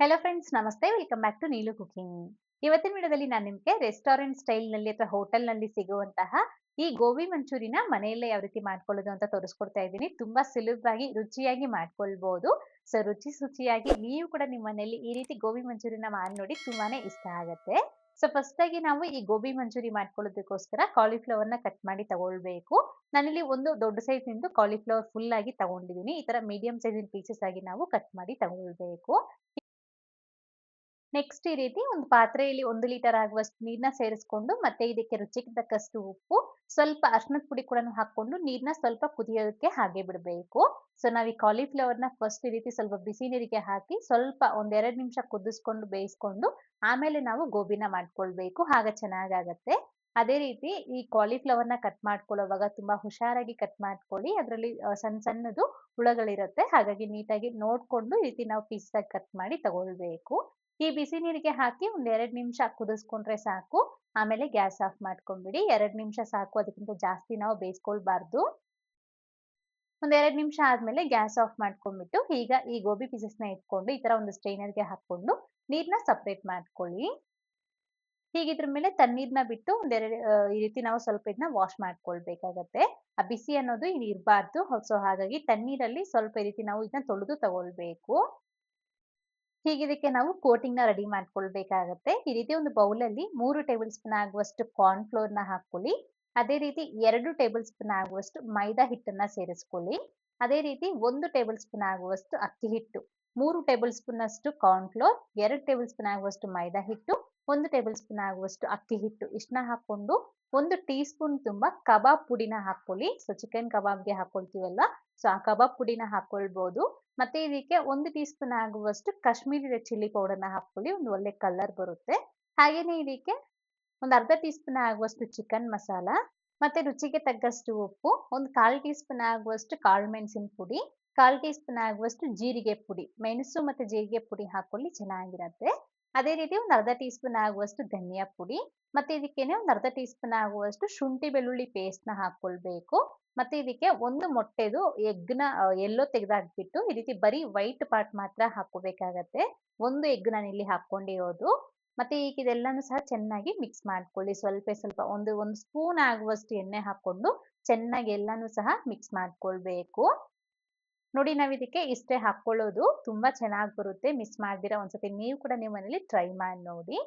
Hello friends ನಮಸ್ತೆ. Welcome back to Neelu cooking ಇವತ್ತಿನ ವಿಡಿಯೋದಲ್ಲಿ ನಾನು ನಿಮಗೆ ರೆಸ್ಟೋರೆಂಟ್ ಸ್ಟೈಲ್ನಲ್ಲಿ ಅಥವಾ ಹೋಟೆಲ್ನಲ್ಲಿ ಸಿಗುವಂತಹ ಈ ಗೋಬಿ ಮಂಚೂರಿನ ಮನೆಯಲ್ಲೇ ಯಾವ ರೀತಿ ಮಾಡ್ಕೊಳ್ಳೋದು ಅಂತ ತೋರಿಸ್ಕೊಡ್ತಾ ಇದ್ದೀನಿ. ತುಂಬಾ ಸುಲಭವಾಗಿ, ರುಚಿಯಾಗಿ ಮಾಡ್ಕೊಳ್ಬಹುದು ಸೊ ರುಚಿ ರುಚಿಯಾಗಿ ನೀವು ಕೂಡ ನಿಮ್ಮ ಮನೆಯಲ್ಲಿ ಈ ರೀತಿ ಗೋಬಿ ಮಂಚೂರಿನ ಮಾಡಿ ನೋಡಿ ತುಂಬಾನೇ ಇಷ್ಟ ಆಗುತ್ತೆ. ಸೊ ಫಸ್ಟ್ ಆಗಿ ನಾವು ಈ ಗೋಬಿ ಮಂಚೂರಿ ಮಾಡ್ಕೊಳ್ಳೋದಕ್ಕೋಸ್ಕರ ಕಾಲಿಫ್ಲವರ್ನ ಕಟ್ ಮಾಡಿ ತಗೊಳ್ಬೇಕು. ನಾನಿಲ್ಲಿ ಒಂದು ದೊಡ್ಡ ಸೈಜ್ ನಿಂದು ಕಾಲಿಫ್ಲವರ್ ಫುಲ್ ಆಗಿ ತಗೊಂಡಿದ್ದೀನಿ. ಈ ತರ ಮೀಡಿಯಂ ಸೈಜಿನ ಪೀಸಸ್ ಆಗಿ ನಾವು ಕಟ್ ಮಾಡಿ ತಗೊಳ್ಬೇಕು. ನೆಕ್ಸ್ಟ್ ಈ ರೀತಿ ಒಂದು ಪಾತ್ರೆಯಲ್ಲಿ ಒಂದು ಲೀಟರ್ ಆಗುವಷ್ಟು ನೀರನ್ನ ಸೇರಿಸ್ಕೊಂಡು ಮತ್ತೆ ಇದಕ್ಕೆ ರುಚಿಗೆ ತಕ್ಕಷ್ಟು ಉಪ್ಪು, ಸ್ವಲ್ಪ ಅರ್ಶನದ ಪುಡಿ ಕೂಡ ಹಾಕೊಂಡು ನೀರನ್ನ ಸ್ವಲ್ಪ ಕುದಿಯೋದಕ್ಕೆ ಹಾಗೆ ಬಿಡಬೇಕು. ಸೊ ನಾವು ಈ ಕಾಲಿಫ್ಲವರ್ನ ಫಸ್ಟ್ ಈ ರೀತಿ ಸ್ವಲ್ಪ ಬಿಸಿ ನೀರಿಗೆ ಹಾಕಿ ಸ್ವಲ್ಪ ಒಂದೆರಡು ನಿಮಿಷ ಕುದಿಸ್ಕೊಂಡು ಬೇಯಿಸ್ಕೊಂಡು ಆಮೇಲೆ ನಾವು ಗೋಬಿನ ಮಾಡ್ಕೊಳ್ಬೇಕು. ಆಗ ಚೆನ್ನಾಗಾಗತ್ತೆ. ಅದೇ ರೀತಿ ಈ ಕಾಲಿಫ್ಲವರ್ನ ಕಟ್ ಮಾಡ್ಕೊಳ್ಳೋವಾಗ ತುಂಬಾ ಹುಷಾರಾಗಿ ಕಟ್ ಮಾಡ್ಕೊಳ್ಳಿ. ಅದರಲ್ಲಿ ಸಣ್ಣ ಸಣ್ಣದು ಹುಳಗಳಿರುತ್ತೆ. ಹಾಗಾಗಿ ನೀಟಾಗಿ ನೋಡ್ಕೊಂಡು ಈ ರೀತಿ ನಾವು ಪೀಸ್ ಆಗಿ ಕಟ್ ಮಾಡಿ ತಗೊಳ್ಬೇಕು. ಈ ಬಿಸಿ ನೀರಿಗೆ ಹಾಕಿ ಒಂದ್ ಎರಡ್ ನಿಮಿಷ ಕುದಿಸ್ಕೊಂಡ್ರೆ ಸಾಕು. ಆಮೇಲೆ ಗ್ಯಾಸ್ ಆಫ್ ಮಾಡ್ಕೊಂಡ್ಬಿಡಿ. ಎರಡ್ ನಿಮಿಷ ಸಾಕು. ಅದಕ್ಕಿಂತ ಜಾಸ್ತಿ ನಾವು ಬೇಯಿಸ್ಕೊಳ್ಬಾರ್ದು. ಒಂದ್ ಎರಡ್ ನಿಮಿಷ ಆದ್ಮೇಲೆ ಗ್ಯಾಸ್ ಆಫ್ ಮಾಡ್ಕೊಂಡ್ಬಿಟ್ಟು ಈಗ ಈ ಗೋಬಿ ಪೀಸಸ್ನ ಇಟ್ಕೊಂಡು ಈ ತರ ಒಂದು ಸ್ಟ್ರೈನರ್ಗೆ ಹಾಕೊಂಡು ನೀರ್ನ ಸಪ್ರೇಟ್ ಮಾಡ್ಕೊಳ್ಳಿ. ಹೀಗಿದ್ರ ಮೇಲೆ ತಣ್ಣೀರ್ನ ಬಿಟ್ಟು ಒಂದೆರಡು ಈ ರೀತಿ ನಾವು ಸ್ವಲ್ಪ ಇದನ್ನ ವಾಶ್ ಮಾಡ್ಕೊಳ್ಬೇಕಾಗತ್ತೆ. ಆ ಬಿಸಿ ಅನ್ನೋದು ಇಲ್ಲಿ ಇರಬಾರ್ದು. ಸೊ ಹಾಗಾಗಿ ತಣ್ಣೀರಲ್ಲಿ ಸ್ವಲ್ಪ ಈ ರೀತಿ ನಾವು ಇದನ್ನ ತೊಳೆದು ತಗೊಳ್ಬೇಕು. ಹೀಗೆ ಇದಕ್ಕೆ ನಾವು ಕೋಟಿಂಗ್ನ ರೆಡಿ ಮಾಡ್ಕೊಳ್ಬೇಕಾಗತ್ತೆ. ಈ ರೀತಿ ಒಂದು ಬೌಲಲ್ಲಿ ಮೂರು ಟೇಬಲ್ ಸ್ಪೂನ್ ಆಗುವಷ್ಟು ಕಾರ್ನ್ ಫ್ಲೋರ್ನ ಹಾಕೊಳ್ಳಿ ಅದೇ ರೀತಿ ಎರಡು ಟೇಬಲ್ ಸ್ಪೂನ್ ಆಗುವಷ್ಟು ಮೈದಾ ಹಿಟ್ಟನ್ನ ಸೇರಿಸ್ಕೊಳ್ಳಿ. ಅದೇ ರೀತಿ ಒಂದು ಟೇಬಲ್ ಸ್ಪೂನ್ ಆಗುವಷ್ಟು ಅಕ್ಕಿ ಹಿಟ್ಟು, ಮೂರು ಟೇಬಲ್ ಸ್ಪೂನ್ ಅಷ್ಟು ಕಾರ್ನ್ ಫ್ಲೋರ್ ಎರಡು ಟೇಬಲ್ ಸ್ಪೂನ್ ಆಗುವಷ್ಟು ಮೈದಾ ಹಿಟ್ಟು, ಒಂದು ಟೇಬಲ್ ಸ್ಪೂನ್ ಆಗುವಷ್ಟು ಅಕ್ಕಿ ಹಿಟ್ಟು ಇಷ್ಟನ್ನ ಹಾಕೊಂಡು ಒಂದು ಟೀ ಸ್ಪೂನ್ ತುಂಬಾ ಕಬಾಬ್ ಪುಡಿನ ಹಾಕೊಳ್ಳಿ ಸೊ ಚಿಕನ್ ಕಬಾಬ್ಗೆ ಹಾಕೊಳ್ತೀವಲ್ಲ ಸೊ, ಆ ಕಬಾಬ್ ಪುಡಿನ ಹಾಕೊಳ್ಬಹುದು ಮತ್ತೆ ಇದಕ್ಕೆ ಒಂದು ಟೀ ಸ್ಪೂನ್ ಆಗುವಷ್ಟು ಕಾಶ್ಮೀರಿ ರೆಡ್ ಚಿಲ್ಲಿ ಪೌಡರ್ನ ಹಾಕೊಳ್ಳಿ ಒಂದು ಒಳ್ಳೆ ಕಲರ್ ಬರುತ್ತೆ. ಹಾಗೇನೆ ಇದಕ್ಕೆ ಒಂದು ಅರ್ಧ ಟೀ ಸ್ಪೂನ್ ಆಗುವಷ್ಟು ಚಿಕನ್ ಮಸಾಲ, ಮತ್ತೆ ರುಚಿಗೆ ತಕ್ಕಷ್ಟು ಉಪ್ಪು, ಒಂದು ಕಾಲ್ ಟೀ ಸ್ಪೂನ್ ಆಗುವಷ್ಟು ಕಾಳು ಮೆಣಸಿನ ಪುಡಿ, ಕಾಲ್ ಟೀ ಸ್ಪೂನ್ ಆಗುವಷ್ಟು ಜೀರಿಗೆ ಪುಡಿ, ಮೆಣಸು ಮತ್ತೆ ಜೀರಿಗೆ ಪುಡಿ ಹಾಕೊಳ್ಳಿ ಚೆನ್ನಾಗಿರತ್ತೆ. ಅದೇ ರೀತಿ ಒಂದು ಅರ್ಧ ಟೀ ಸ್ಪೂನ್ ಆಗುವಷ್ಟು ಧನಿಯಾ ಪುಡಿ, ಮತ್ತೆ ಇದಕ್ಕೇನೆ ಒಂದು ಅರ್ಧ ಟೀ ಸ್ಪೂನ್ ಆಗುವಷ್ಟು ಶುಂಠಿ ಬೆಳ್ಳುಳ್ಳಿ ಪೇಸ್ಟ್ನ ಹಾಕೊಳ್ಬೇಕು ಮತ್ತೆ ಇದಕ್ಕೆ ಒಂದು ಮೊಟ್ಟೆದು ಎಗ್ನ ಎಲ್ಲೋ ತೆಗೆದಾಕ್ಬಿಟ್ಟು ಈ ರೀತಿ ಬರೀ ವೈಟ್ ಪಾರ್ಟ್ ಮಾತ್ರ ಹಾಕೋಬೇಕಾಗತ್ತೆ ಒಂದು ಎಗ್ ನಾನು ಇಲ್ಲಿ ಹಾಕೊಂಡಿರೋದು ಮತ್ತೆ ಈಗ ಇದೆಲ್ಲಾನು ಸಹ ಚೆನ್ನಾಗಿ ಮಿಕ್ಸ್ ಮಾಡ್ಕೊಳ್ಳಿ. ಸ್ವಲ್ಪ ಸ್ವಲ್ಪ ಒಂದು ಒಂದು ಸ್ಪೂನ್ ಆಗುವಷ್ಟು ಎಣ್ಣೆ ಹಾಕೊಂಡು ಚೆನ್ನಾಗಿ ಎಲ್ಲಾನು ಸಹ ಮಿಕ್ಸ್ ಮಾಡ್ಕೊಳ್ಬೇಕು. ನೋಡಿ ನಾವು ಇದಕ್ಕೆ ಇಷ್ಟೇ ಹಾಕೊಳ್ಳೋದು ತುಂಬಾ ಚೆನ್ನಾಗಿ ಬರುತ್ತೆ. ಮಿಸ್ ಮಾಡ್ದಿರ ಒಂದ್ಸತಿ ನೀವು ಕೂಡ ನಿಮ್ಮ ಮನೇಲಿ ಟ್ರೈ ಮಾಡಿ ನೋಡಿ.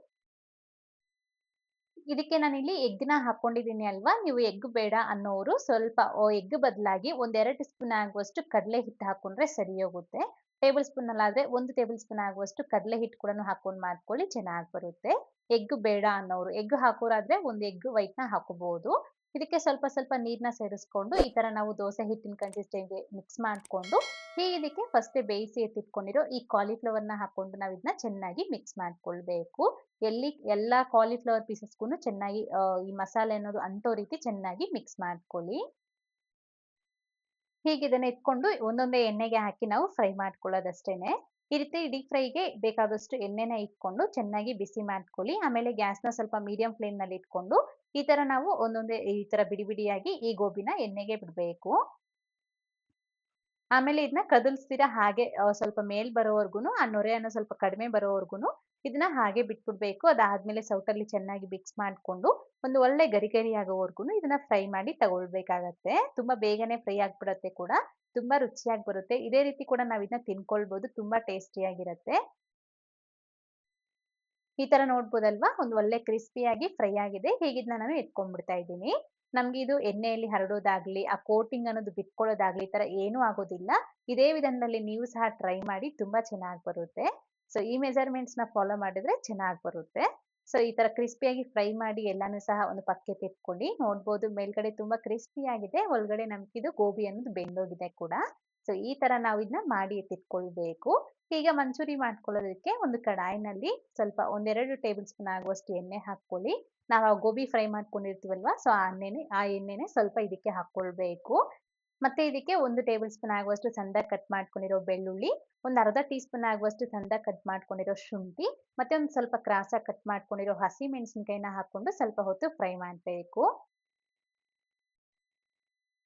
ಇದಕ್ಕೆ ನಾನಿಲ್ಲಿ ಎಗ್ನ ಹಾಕೊಂಡಿದ್ದೀನಿ ಅಲ್ವಾ? ನೀವು ಎಗ್ ಬೇಡ ಅನ್ನೋರು ಸ್ವಲ್ಪ ಎಗ್ ಬದಲಾಗಿ ಒಂದೆರಡು ಸ್ಪೂನ್ ಆಗುವಷ್ಟು ಕಡಲೆ ಹಿಟ್ಟು ಹಾಕೊಂಡ್ರೆ ಸರಿ ಹೋಗುತ್ತೆ. ಟೇಬಲ್ ಸ್ಪೂನ್ ಅಲ್ಲಾದ್ರೆ ಒಂದು ಟೇಬಲ್ ಸ್ಪೂನ್ ಆಗುವಷ್ಟು ಕಡಲೆ ಹಿಟ್ಟು ಕೂಡ ಹಾಕೊಂಡು ಮಾಡ್ಕೊಳ್ಳಿ, ಚೆನ್ನಾಗಿ ಬರುತ್ತೆ. ಎಗ್ ಬೇಡ ಅನ್ನೋರು ಎಗ್ ಹಾಕೋರಾದ್ರೆ ಒಂದು ಎಗ್ ವೈಟ್ನ ಹಾಕೋಬಹುದು ಇದಕ್ಕೆ ಸ್ವಲ್ಪ ಸ್ವಲ್ಪ ನೀರನ್ನ ಸೇರಿಸ್ಕೊಂಡು ಈ ತರ ನಾವು ದೋಸೆ ಹಿಟ್ಟಿನ ಕನ್ಸಿಸ್ಟೆನ್ಸಿ ಮಿಕ್ಸ್ ಮಾಡ್ಕೊಂಡು ಹೀಗೆ ಇದಕ್ಕೆ ಫಸ್ಟ್ ಬೇಯಿಸಿ ಎತ್ತಿಟ್ಕೊಂಡಿರೋ ಈ ಕಾಲಿಫ್ಲವರ್ನ ಹಾಕೊಂಡು ನಾವು ಇದನ್ನ ಚೆನ್ನಾಗಿ ಮಿಕ್ಸ್ ಮಾಡ್ಕೊಳ್ಬೇಕು. ಎಲ್ಲಿ ಎಲ್ಲ ಕಾಲಿಫ್ಲವರ್ ಪೀಸಸ್ಗೂ ಚೆನ್ನಾಗಿ ಈ ಮಸಾಲೆ ಅನ್ನೋದು ಅಂಟೋ ರೀತಿ ಚೆನ್ನಾಗಿ ಮಿಕ್ಸ್ ಮಾಡ್ಕೊಳ್ಳಿ. ಹೀಗೆ ಇದನ್ನ ಇಟ್ಕೊಂಡು ಒಂದೊಂದೇ ಎಣ್ಣೆಗೆ ಹಾಕಿ ನಾವು ಫ್ರೈ ಮಾಡ್ಕೊಳ್ಳೋದಷ್ಟೇನೆ. ಈ ರೀತಿ ಡೀಪ್ ಫ್ರೈಗೆ ಬೇಕಾದಷ್ಟು ಎಣ್ಣೆನ ಇಟ್ಕೊಂಡು ಚೆನ್ನಾಗಿ ಬಿಸಿ ಮಾಡ್ಕೊಳ್ಳಿ. ಆಮೇಲೆ ಗ್ಯಾಸ್ನ ಸ್ವಲ್ಪ ಮೀಡಿಯಂ ಫ್ಲೇಮ್ನಲ್ಲಿ ಇಟ್ಕೊಂಡು ಈ ತರ ನಾವು ಒಂದೊಂದೇ ಈ ತರ ಬಿಡಿ ಬಿಡಿಯಾಗಿ ಈ ಗೋಬಿನ ಎಣ್ಣೆಗೆ ಬಿಡಬೇಕು. ಆಮೇಲೆ ಇದನ್ನ ಕದಲ್ಸ್ತೀರಾ ಹಾಗೆ ಸ್ವಲ್ಪ ಮೇಲ್ ಬರೋವರ್ಗುನು, ಆ ನೊರೆಯನ್ನು ಸ್ವಲ್ಪ ಕಡಿಮೆ ಬರೋವರ್ಗುನು ಇದನ್ನ ಹಾಗೆ ಬಿಟ್ಬಿಡ್ಬೇಕು. ಅದಾದ್ಮೇಲೆ ಸೌಟಲ್ಲಿ ಚೆನ್ನಾಗಿ ಮಿಕ್ಸ್ ಮಾಡ್ಕೊಂಡು ಒಂದು ಒಳ್ಳೆ ಗರಿ ಗರಿ ಇದನ್ನ ಫ್ರೈ ಮಾಡಿ ತಗೊಳ್ಬೇಕಾಗತ್ತೆ. ತುಂಬಾ ಬೇಗನೆ ಫ್ರೈ ಆಗ್ಬಿಡತ್ತೆ ಕೂಡ. ತುಂಬಾ ರುಚಿಯಾಗಿ ಬರುತ್ತೆ. ಇದೇ ರೀತಿ ಕೂಡ ನಾವ್ ಇದನ್ನ ತಿನ್ಕೊಳ್ಬಹುದು ತುಂಬಾ ಟೇಸ್ಟಿಯಾಗಿರತ್ತೆ. ಈ ತರ ನೋಡ್ಬೋದಲ್ವಾ? ಒಂದು ಒಳ್ಳೆ ಕ್ರಿಸ್ಪಿಯಾಗಿ ಫ್ರೈ ಆಗಿದೆ. ಹೀಗಿದ್ನ ನಾನು ಎತ್ಕೊಂಡ್ಬಿಡ್ತಾ ಇದ್ದೀನಿ. ನಮ್ಗೆ ಇದು ಎಣ್ಣೆಯಲ್ಲಿ ಹರಡೋದಾಗ್ಲಿ, ಆ ಕೋಟಿಂಗ್ ಅನ್ನೋದು ಬಿಟ್ಕೊಳ್ಳೋದಾಗ್ಲಿ ಈ ತರ ಏನೂ ಆಗೋದಿಲ್ಲ. ಇದೇ ವಿಧಾನದಲ್ಲಿ ನೀವು ಸಹ ಟ್ರೈ ಮಾಡಿ ತುಂಬಾ ಚೆನ್ನಾಗಿ ಬರುತ್ತೆ. ಸೊ ಈ ಮೆಜರ್ಮೆಂಟ್ಸ್ನ ಫಾಲೋ ಮಾಡಿದ್ರೆ ಚೆನ್ನಾಗಿ ಬರುತ್ತೆ. ಸೊ ಈ ತರ ಕ್ರಿಸ್ಪಿಯಾಗಿ ಫ್ರೈ ಮಾಡಿ ಎಲ್ಲಾನು ಸಹ ಒಂದು ಪಕ್ಕೆ ತಿಟ್ಕೊಳ್ಳಿ ನೋಡ್ಬೋದು. ಮೇಲ್ಗಡೆ ತುಂಬಾ ಕ್ರಿಸ್ಪಿ ಆಗಿದೆ. ಒಳಗಡೆ ಇದು ಗೋಬಿ ಅನ್ನೋದು ಬೆಂದೋಗಿದೆ ಕೂಡ. ಸೊ ಈ ತರ ನಾವು ಇದನ್ನ ಮಾಡಿ ಎತ್ತಿಟ್ಕೊಳ್ಬೇಕು ಈಗ ಮಂಚೂರಿ ಮಾಡ್ಕೊಳ್ಳೋದಕ್ಕೆ ಒಂದು ಕಡಾಯಿನಲ್ಲಿ ಸ್ವಲ್ಪ ಒಂದೆರಡು ಟೇಬಲ್ ಸ್ಪೂನ್ ಆಗುವಷ್ಟು ಎಣ್ಣೆ ಹಾಕ್ಕೊಳ್ಳಿ. ನಾವು ಆ ಗೋಬಿ ಫ್ರೈ ಮಾಡ್ಕೊಂಡಿರ್ತೀವಲ್ವಾ, ಸೊ ಆ ಎಣ್ಣೆನೆ ಆ ಎಣ್ಣೆನೆ ಸ್ವಲ್ಪ ಇದಕ್ಕೆ ಹಾಕ್ಕೊಳ್ಬೇಕು. ಮತ್ತೆ ಇದಕ್ಕೆ ಒಂದು ಟೇಬಲ್ ಸ್ಪೂನ್ ಆಗುವಷ್ಟು ಚಂದ ಕಟ್ ಮಾಡ್ಕೊಂಡಿರೋ ಬೆಳ್ಳುಳ್ಳಿ, ಒಂದು ಅರ್ಧ ಟೀ ಸ್ಪೂನ್ ಆಗುವಷ್ಟು ಚಂದ ಕಟ್ ಮಾಡ್ಕೊಂಡಿರೋ ಶುಂಠಿ ಮತ್ತೆ ಒಂದು ಸ್ವಲ್ಪ ಕ್ರಾಸ ಕಟ್ ಮಾಡ್ಕೊಂಡಿರೋ ಹಸಿ ಮೆಣಸಿನ್ಕಾಯಿನ ಹಾಕೊಂಡು ಸ್ವಲ್ಪ ಹೊತ್ತು ಫ್ರೈ ಮಾಡಬೇಕು.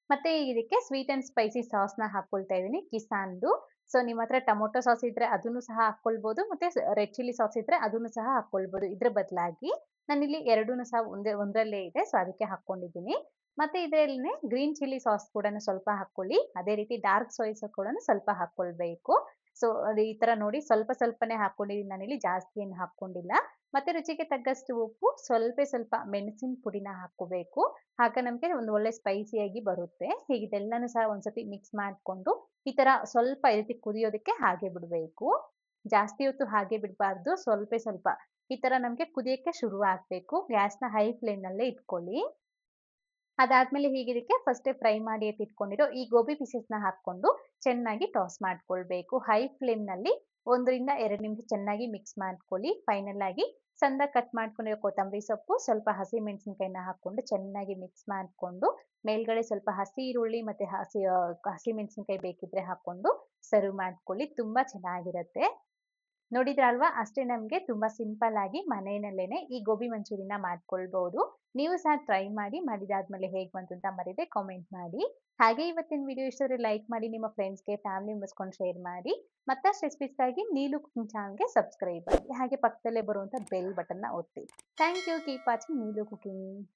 ಮತ್ತೆ ಇದಕ್ಕೆ ಸ್ವೀಟ್ ಅಂಡ್ ಸ್ಪೈಸಿ ಸಾಸ್ನ ಹಾಕೊಳ್ತಾ ಇದೀನಿ ಕಿಸಾನ್ದು. ಸೊ ನಿಮ್ಮ ಹತ್ರ ಟೊಮೊಟೊ ಸಾಸ್ ಇದ್ರೆ ಅದನ್ನು ಸಹ ಹಾಕೊಳ್ಬಹುದು ಮತ್ತೆ ರೆಡ್ ಚಿಲ್ಲಿ ಸಾಸ್ ಇದ್ರೆ ಅದನ್ನು ಸಹ ಹಾಕೊಳ್ಬಹುದು ಇದ್ರ ಬದಲಾಗಿ ನಾನಿಲ್ಲಿ ಎರಡೂನು ಸಹ ಒಂದೇ, ಒಂದರಲ್ಲೇ ಇದೆ. ಸೊ ಅದಕ್ಕೆ ಹಾಕೊಂಡಿದ್ದೀನಿ ಮತ್ತೆ ಇದರಲ್ಲೇ ಗ್ರೀನ್ ಚಿಲ್ಲಿ ಸಾಸ್ ಕೂಡ ಸ್ವಲ್ಪ ಹಾಕೊಳ್ಳಿ ಅದೇ ರೀತಿ ಡಾರ್ಕ್ ಸಾಯ್ಸ್ ಕೂಡ ಸ್ವಲ್ಪ ಹಾಕೊಳ್ಬೇಕು ಸೊ ಈ ತರ ನೋಡಿ ಸ್ವಲ್ಪ ಸ್ವಲ್ಪನೇ ಹಾಕೊಂಡಿದ್ದೀನಿ ನಾನಿಲ್ಲಿ ಜಾಸ್ತಿ ಏನು ಹಾಕ್ಕೊಂಡಿಲ್ಲ. ಮತ್ತೆ ರುಚಿಗೆ ತಕ್ಕಷ್ಟು ಉಪ್ಪು, ಸ್ವಲ್ಪ ಸ್ವಲ್ಪ ಮೆಣಸಿನ ಪುಡಿನ ಹಾಕೋಬೇಕು ಹಾಕ ನಮಗೆ ಒಂದು ಒಳ್ಳೆ ಸ್ಪೈಸಿಯಾಗಿ ಬರುತ್ತೆ. ಹೀಗೆ ಇದೆಲ್ಲನೂ ಸಹ ಒಂದ್ಸತಿ ಮಿಕ್ಸ್ ಮಾಡಿಕೊಂಡು ಈ ತರ ಸ್ವಲ್ಪ ಈ ರೀತಿ ಕುದಿಯೋದಕ್ಕೆ ಹಾಗೆ ಬಿಡಬೇಕು. ಜಾಸ್ತಿ ಹೊತ್ತು ಹಾಗೆ ಬಿಡಬಾರ್ದು. ಸ್ವಲ್ಪ ಸ್ವಲ್ಪ ಈ ತರ ನಮಗೆ ಕುದಿಯಕ್ಕೆ ಶುರು ಆಗ್ಬೇಕು. ನ ಹೈ ಫ್ಲೇಮ್ನಲ್ಲೇ ಇಟ್ಕೊಳ್ಳಿ. ಅದಾದ್ಮೇಲೆ ಹೀಗಿದಕ್ಕೆ ಫಸ್ಟ್ ಫ್ರೈ ಮಾಡಿ ಎತ್ತಿಟ್ಕೊಂಡಿರೋ ಈ ಗೋಬಿ ಪೀಸಸ್ನ ಹಾಕೊಂಡು ಚೆನ್ನಾಗಿ ಟಾಸ್ ಮಾಡ್ಕೊಳ್ಬೇಕು. ಹೈ ಫ್ಲೇಮ್ನಲ್ಲಿ ಒಂದರಿಂದ ಎರಡು ನಿಮಿಷ ಚೆನ್ನಾಗಿ ಮಿಕ್ಸ್ ಮಾಡ್ಕೊಳ್ಳಿ. ಫೈನಲ್ ಆಗಿ ಸಂದ ಕಟ್ ಮಾಡ್ಕೊಂಡಿರೋ ಕೊತ್ತಂಬರಿ ಸೊಪ್ಪು ಸ್ವಲ್ಪ ಹಸಿ ಮೆಣಸಿನ್ಕಾಯಿನ ಹಾಕ್ಕೊಂಡು ಚೆನ್ನಾಗಿ ಮಿಕ್ಸ್ ಮಾಡಿಕೊಂಡು ಮೇಲ್ಗಡೆ ಸ್ವಲ್ಪ ಹಸಿ ಈರುಳ್ಳಿ ಮತ್ತೆ ಹಸಿ ಹಸಿ ಮೆಣಸಿನ್ಕಾಯಿ ಬೇಕಿದ್ರೆ ಹಾಕ್ಕೊಂಡು ಸರ್ವ್ ಮಾಡ್ಕೊಳ್ಳಿ. ತುಂಬಾ ಚೆನ್ನಾಗಿರುತ್ತೆ. ನೋಡಿದ್ರಲ್ವಾ ಅಷ್ಟೇ ನಮಗೆ ತುಂಬಾ ಸಿಂಪಲ್ ಆಗಿ ಮನೆಯಲ್ಲೇನೆ ಈ ಗೋಬಿ ಮಂಚೂರಿನ ಮಾಡ್ಕೊಳ್ಬಹುದು ನೀವು ಸಹ ಟ್ರೈ ಮಾಡಿ, ಮಾಡಿದಾದ್ಮೇಲೆ ಹೇಗೆ ಬಂತು ಅಂತ ಮರಿದೆ ಕಾಮೆಂಟ್ ಮಾಡಿ. ಹಾಗೆ ಇವತ್ತಿನ ವಿಡಿಯೋ ಇಷ್ಟದ್ರೆ ಲೈಕ್ ಮಾಡಿ, ನಿಮ್ಮ ಫ್ರೆಂಡ್ಸ್ಗೆ ಫ್ಯಾಮಿಲಿ ಮೆಂಬರ್ಸ್ಕೊಂಡು ಶೇರ್ ಮಾಡಿ. ಮತ್ತಷ್ಟು ರೆಸಿಪೀಸ್ಗಾಗಿ ನೀಲು ಕುಕಿಂಗ್ ಚಾನಲ್ಗೆ ಸಬ್ಸ್ಕ್ರೈಬ್ ಮಾಡಿ. ಹಾಗೆ ಪಕ್ಕದಲ್ಲೇ ಬರುವಂತ ಬೆಲ್ ಬಟನ್ನ ಒತ್ತಿ. Thank you keep watching Neelu cooking.